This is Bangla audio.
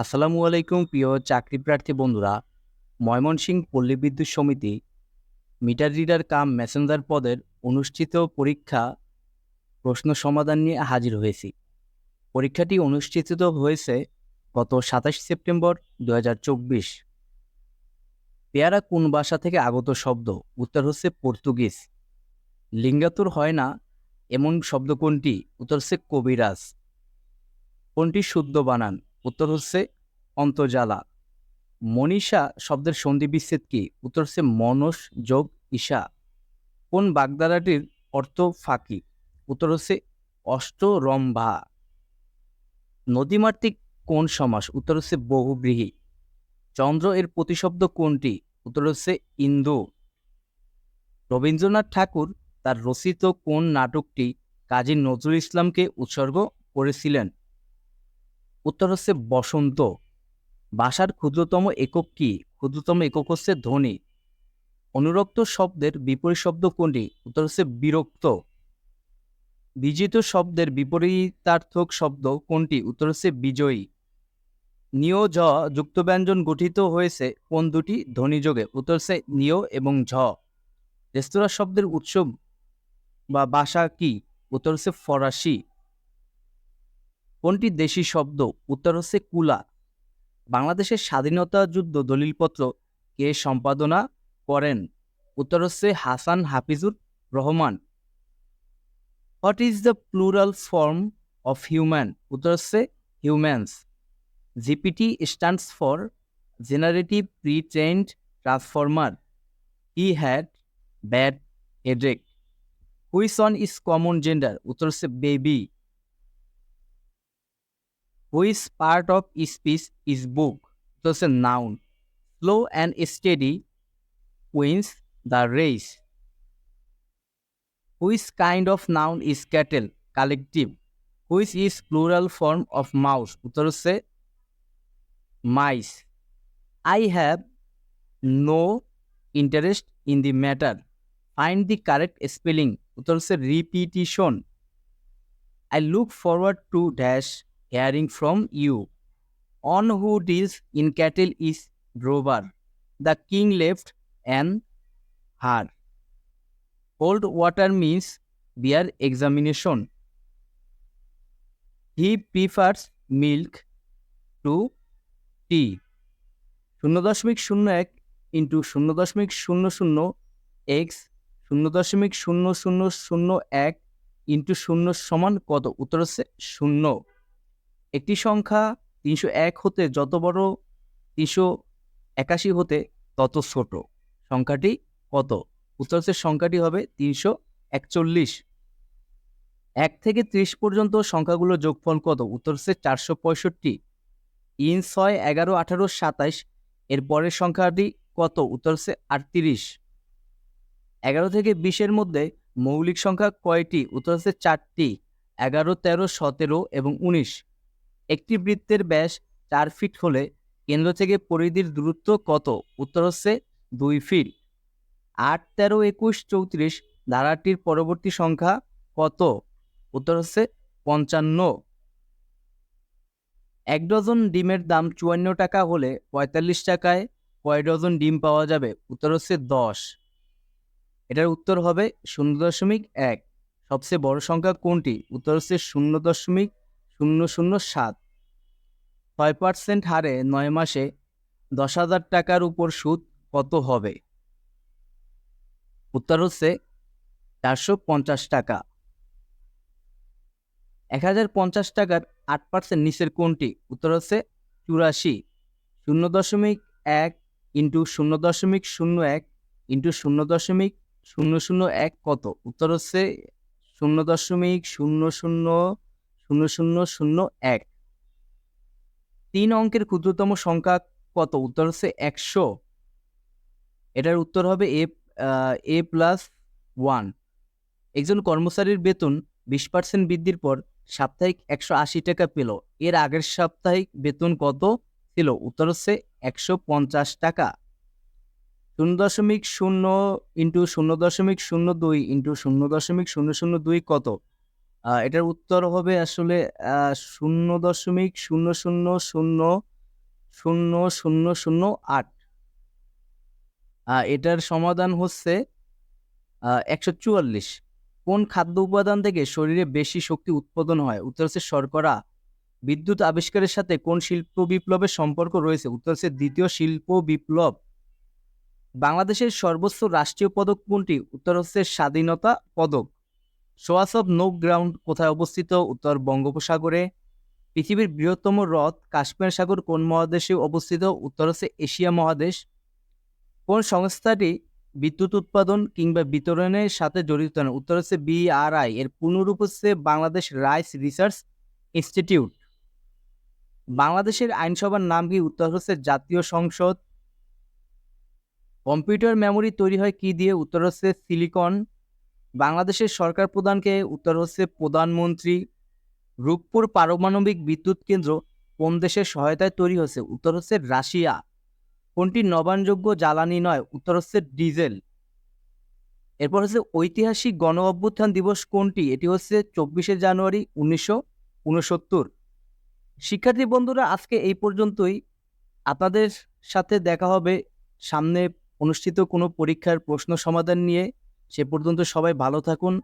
আসসালামু আলাইকুম, প্রিয় চাকরি প্রার্থী বন্ধুরা। Mymensingh Palli Bidyut Samity, meter reader cum messenger পদের অনুষ্ঠিত পরীক্ষা প্রশ্ন সমাধান নিয়ে হাজির হয়েছি। পরীক্ষাটি অনুষ্ঠিত হয়েছে গত সাতাশ সেপ্টেম্বর দু হাজার চব্বিশ। পেয়ারা কোন ভাষা থেকে আগত শব্দ? উত্তর হচ্ছে পর্তুগিজ। লিঙ্গাতুর হয় না, এমন শব্দ কোনটি? উত্তর হচ্ছে কবিরাজ। কোনটি শুদ্ধ বানান? উত্তর হচ্ছে অন্তর্জালা। মনীষা শব্দের সন্ধি বিচ্ছেদ কি? উত্তর হচ্ছে মনস যোগ ঈশা। কোন বাগদারাটির অর্থ ফাঁকি? উত্তর হচ্ছে অষ্টরম্ভা। নদীমাতৃক কোন সমাস? উত্তর হচ্ছে বহুব্রীহি। চন্দ্র এর প্রতিশব্দ কোনটি? উত্তর হচ্ছে ইন্দু। রবীন্দ্রনাথ ঠাকুর তার রচিত কোন নাটকটি কাজী নজরুল ইসলামকে উৎসর্গ করেছিলেন? উত্তর হচ্ছে বসন্ত। ভাষার ক্ষুদ্রতম একক কি? ক্ষুদ্রতম একক হচ্ছে ধ্বনি। অনুরক্ত শব্দের বিপরীত শব্দ কোনটি? উত্তর হচ্ছে বিরক্ত। বিজিত শব্দের বিপরীতার্থক শব্দ কোনটি? উত্তর হচ্ছে বিজয়ী। নিয় ঝ যুক্ত ব্যঞ্জন গঠিত হয়েছে কোন দুটি? ধ্বনিযোগে উত্তর হচ্ছে নিয় এবং ঝ। রেস্তোরাঁ শব্দের উৎস বা ভাষা কি? উত্তর হচ্ছে ফরাসি। কোনটি দেশি শব্দ? উত্তর হচ্ছে কুলা। বাংলাদেশের স্বাধীনতা যুদ্ধ দলিলপত্র কে সম্পাদনা করেন? উত্তর হচ্ছে Hasan Hafizur Rahman. What is the plural form of human উত্তর হচ্ছে humans GPT stands for generative pre trained transformer he had bad headache which one is common gender উত্তর হচ্ছে baby which part of speech is book তো হচ্ছে noun slow and steady wins the race which kind of noun is cattle collective which is plural form of mouse উত্তর হচ্ছে mice I have no interest in the matter find the correct spelling উত্তর হচ্ছে repetition I look forward to dash hearing from you on hood is in cattle is drover the king left and her cold water means beer examination he prefers milk to tea শূন্য দশমিক শূন্য এক ইন্টু শূন্য দশমিক শূন্য শূন্য এক্স শূন্য দশমিক শূন্য শূন্য শূন্য এক ইন্টু শূন্য সমান কত উত্তর হচ্ছে শূন্য একটি সংখ্যা তিনশো এক হতে যত বড় তিনশো একাশি হতে তত ছোট। সংখ্যাটি কত? উত্তর হচ্ছে সংখ্যাটি হবে তিনশো একচল্লিশ। এক থেকে ত্রিশ পর্যন্ত সংখ্যাগুলো যোগফল কত? উত্তর হচ্ছে চারশো পঁয়ষট্টি। তিন, ছয়, এগারো, আঠারো, সাতাইশ, এর পরের সংখ্যাটি কত? উত্তর হচ্ছে আটত্রিশ। এগারো থেকে বিশের মধ্যে মৌলিক সংখ্যা কয়টি? উত্তর হচ্ছে চারটি। এগারো, তেরো, সতেরো এবং উনিশ। একটি বৃত্তের ব্যাস চার ফিট হলে কেন্দ্র থেকে পরিধির দূরত্ব কত? উত্তর হচ্ছে দুই ফিট। আট, তেরো, একুশ, চৌত্রিশ ধারাটির পরবর্তী সংখ্যা কত? উত্তর হচ্ছে পঞ্চান্ন। এক ডজন ডিমের দাম চুয়ান্ন টাকা হলে পঁয়তাল্লিশ টাকায় কয় ডজন ডিম পাওয়া যাবে? উত্তর হচ্ছে দশ। এটার উত্তর হবে শূন্য দশমিক এক। সবচেয়ে বড় সংখ্যা কোনটি? উত্তর হচ্ছে শূন্য দশমিক শূন্য শূন্য সাত। ছয় পার্সেন্ট হারে নয় মাসে দশ হাজার টাকার উপর সুদ কত হবে? উত্তর হচ্ছে চারশো পঞ্চাশ টাকা। এক হাজার পঞ্চাশ টাকার আট পার্সেন্ট নিচের কোনটি? উত্তর হচ্ছে চুরাশি। শূন্য দশমিক এক ইন্টু শূন্য দশমিক শূন্য এক ইন্টু শূন্য দশমিক শূন্য শূন্য এক কত? উত্তর হচ্ছে শূন্য দশমিক শূন্য শূন্য শূন্য শূন্য শূন্য এক। তিন অঙ্কের ক্ষুদ্রতম সংখ্যা কত? উত্তর হচ্ছে একশো। এটার উত্তর হবে এ এ প্লাস ওয়ান একজন কর্মচারীর বেতন বিশ পার্সেন্ট বৃদ্ধির পর সাপ্তাহিক একশো আশি টাকা পেল। এর আগের সাপ্তাহিক বেতন কত ছিল? উত্তর হচ্ছে একশো পঞ্চাশ টাকা। শূন্য দশমিক শূন্য ইন্টু শূন্য দশমিক শূন্য দুই ইন্টু শূন্য দশমিক শূন্য শূন্য দুই কত? এটার উত্তর হবে আসলে শূন্য দশমিক শূন্য শূন্য শূন্য শূন্য শূন্য শূন্য আট। এটার সমাধান হচ্ছে একশো চুয়াল্লিশ। কোন খাদ্য উপাদান থেকে শরীরে বেশি শক্তি উৎপাদন হয়? উত্তর হচ্ছে শর্করা। বিদ্যুৎ আবিষ্কারের সাথে কোন শিল্প বিপ্লবের সম্পর্ক রয়েছে? উত্তর হচ্ছে দ্বিতীয় শিল্প বিপ্লব। বাংলাদেশের সর্বোচ্চ রাষ্ট্রীয় পদক কোনটি? উত্তর হচ্ছে স্বাধীনতা পদক। সোয়াস অফ নো গ্রাউন্ড কোথায় অবস্থিত? উত্তর বঙ্গোপসাগরে। পৃথিবীর বৃহত্তম হ্রদ কাশ্মীর সাগর কোন মহাদেশে অবস্থিত? উত্তর হচ্ছে এশিয়া মহাদেশ। কোন সংস্থাটি বিদ্যুৎ উৎপাদন কিংবা বিতরণের সাথে জড়িত না? উত্তর হচ্ছে বিআরআই এর পুনরূপ হচ্ছে বাংলাদেশ রাইস রিসার্চ ইনস্টিটিউট। বাংলাদেশের আইনসভার নাম কি? উত্তর হচ্ছে জাতীয় সংসদ। কম্পিউটার মেমোরি তৈরি হয় কি দিয়ে? উত্তর হচ্ছে সিলিকন। বাংলাদেশের সরকার প্রধানকে উত্তর হচ্ছে প্রধানমন্ত্রী। রূপপুর পারমাণবিক বিদ্যুৎ কেন্দ্র কোন দেশের সহায়তায় তৈরি হচ্ছে উত্তর হচ্ছে রাশিয়া। কোনটি নবায়নযোগ্য জ্বালানি নয়? উত্তর হচ্ছে ডিজেল। এরপর হচ্ছে ঐতিহাসিক গণ অভ্যুত্থান দিবস কোনটি? এটি হচ্ছে চব্বিশে জানুয়ারি উনিশশো উনসত্তর। শিক্ষার্থী বন্ধুরা, আজকে এই পর্যন্তই। আপনাদের সাথে দেখা হবে সামনে অনুষ্ঠিত কোনো পরীক্ষার প্রশ্ন সমাধান নিয়ে। সে পর্যন্ত সবাই ভালো থাকুন।